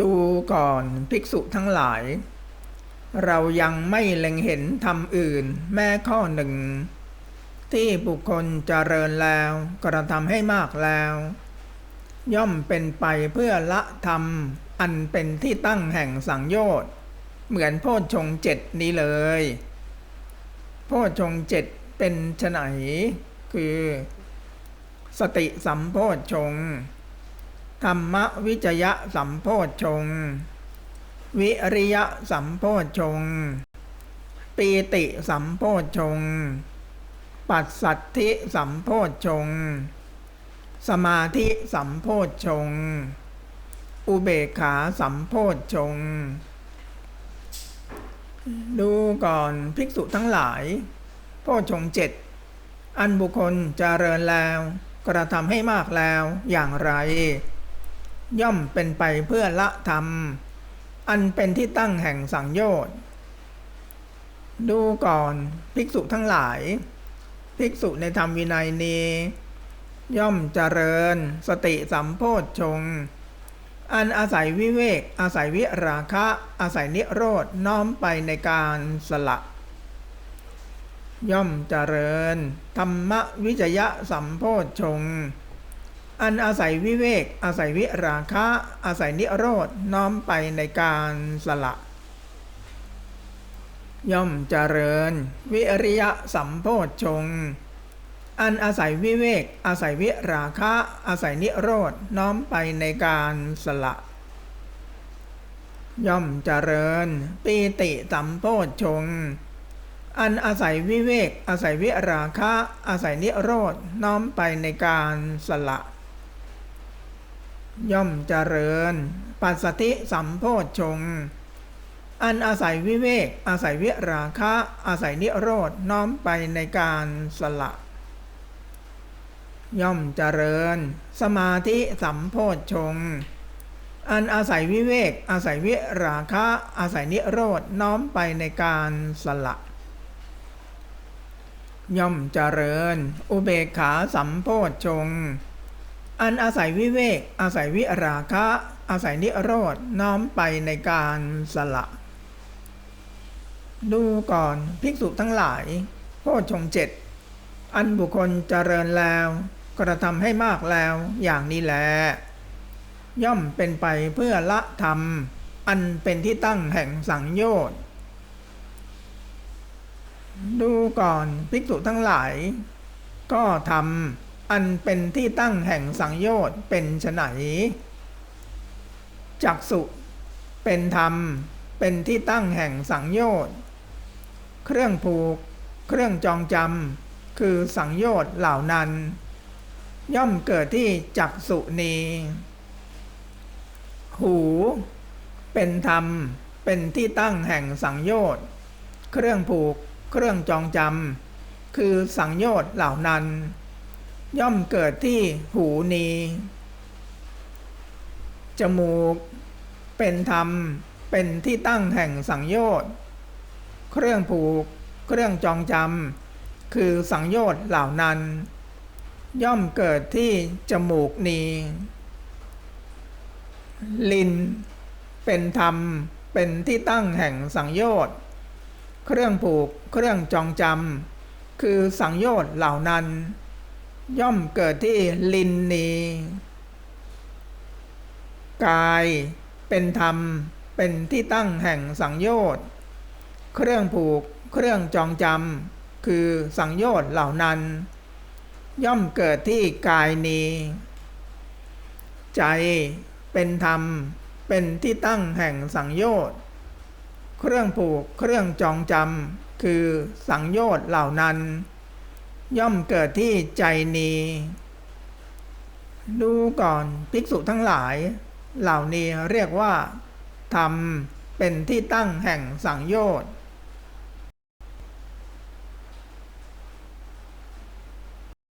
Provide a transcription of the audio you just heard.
ดูก่อนภิกษุทั้งหลาย เรายังไม่เล็งเห็นธรรมอื่น แม้ข้อหนึ่ง ที่บุคคลเจริญแล้วกระทำให้มากแล้ว ย่อมเป็นไปเพื่อละธรรม อันเป็นที่ตั้งแห่งสังโยชน์ เหมือนโพชฌงเจ็ดนี้เลย โพชฌงเจ็ดเป็นไฉนคือ สติสัมโพชฌงค์ ธรรมวิจยะสัมโพชฌงวิริยะสัมโพชฌงปีติสัมโพชฌงปัสสัทธิสัมโพชฌงสมาธิสัมโพชฌงอุเบกขาสัมโพชฌงดูก่อนภิกษุทั้งหลาย โพชฌงเจ็ดอันบุคคลเจริญแล้ว กระทำให้มากแล้วอย่างไร ย่อมเป็นไปเพื่อละธรรม อันเป็นที่ตั้งแห่งสังโยชน์ดูก่อนภิกษุทั้งหลาย ภิกษุในธรรมวินัยนี้ ย่อมเจริญสติสัมโพชฌงอันอาศัยวิเวก อาศัยวิราคะ อาศัยนิโรธน้อมไปในการสละ ย่อมเจริญ ธรรมวิจยะสัมโพชฌงค์ อันอาศัยวิเวก อาศัยวิราคะ อาศัยนิโรธน้อมไปในการสละ ย่อมเจริญ วิริยะสัมโพชฌงอันอาศัยวิเวก อาศัยวิราคะ อาศัยนิโรธน้อมไปในการสละ ย่อมเจริญ ปีติสัมโพชฌงอันอาศัยวิเวก อาศัยวิราคะ อาศัยนิโรธน้อมไปในการสละ ย่อมเจริญ ปัสสติสัมโพชฌงอันอาศัยวิเวก อาศัยวิราคะ อาศัยนิโรธน้อมไปในการสละ ย่อมเจริญ สมาธิสัมโพชฌงอันอาศัยวิเวก อาศัยวิราคะ อาศัยนิโรธน้อมไปในการสละย่อมเจริญ อุเบกขาสัมโพชฌงค์ อันอาศัยวิเวก อาศัยวิราคะ อาศัยนิโรธน้อมไปในการสละ ดูก่อนภิกษุทั้งหลายโพชงเจ็ดอันบุคคลเจริญแล้ว กระทำให้มากแล้วอย่างนี้แลย่อมเป็นไปเพื่อละธรรม อันเป็นที่ตั้งแห่งสังโยชน์ดูก่อนภิกษุทั้งหลาย ก็ทำ อันเป็นที่ตั้งแห่งสังโยชน์เป็นไฉนจักสุเป็นธรรม เป็นที่ตั้งแห่งสังโยชน์เครื่องผูก เครื่องจองจำคือสังโยชน์เหล่านั้น ย่อมเกิดที่จักสุนีหู เป็นธรรม เป็นที่ตั้งแห่งสังโยชน์เครื่องผูก เครื่องจองจำคือสังโยชน์เหล่านั้น ย่อมเกิดที่หูนี จมูก เป็นธรรม เป็นที่ตั้งแห่งสังโยชน์ เครื่องผูก เครื่องจองจำ คือสังโยชน์เหล่านั้น ย่อมเกิดที่จมูกนี ลิน เป็นธรรม เป็นที่ตั้งแห่งสังโยชน์ เครื่องผูก เครื่องจองจำ คือสังโยชน์เหล่านั้น ย่อมเกิดที่ลินนี กายเป็นธรรมเป็นที่ตั้งแห่งสังโยชน์เครื่องผูกเครื่องจองจำคือสังโยชน์เหล่านั้น ย่อมเกิดที่กายนีใจเป็นธรรมเป็นที่ตั้งแห่งสังโยชน์เครื่องผูกเครื่องจองจำคือสังโยชน์เหล่านั้น ย่อมเกิดที่ใจนีดูก่อนภิกษุทั้งหลาย เหล่านี้เรียกว่าธรรมเป็นที่ตั้งแห่งสังโยชน์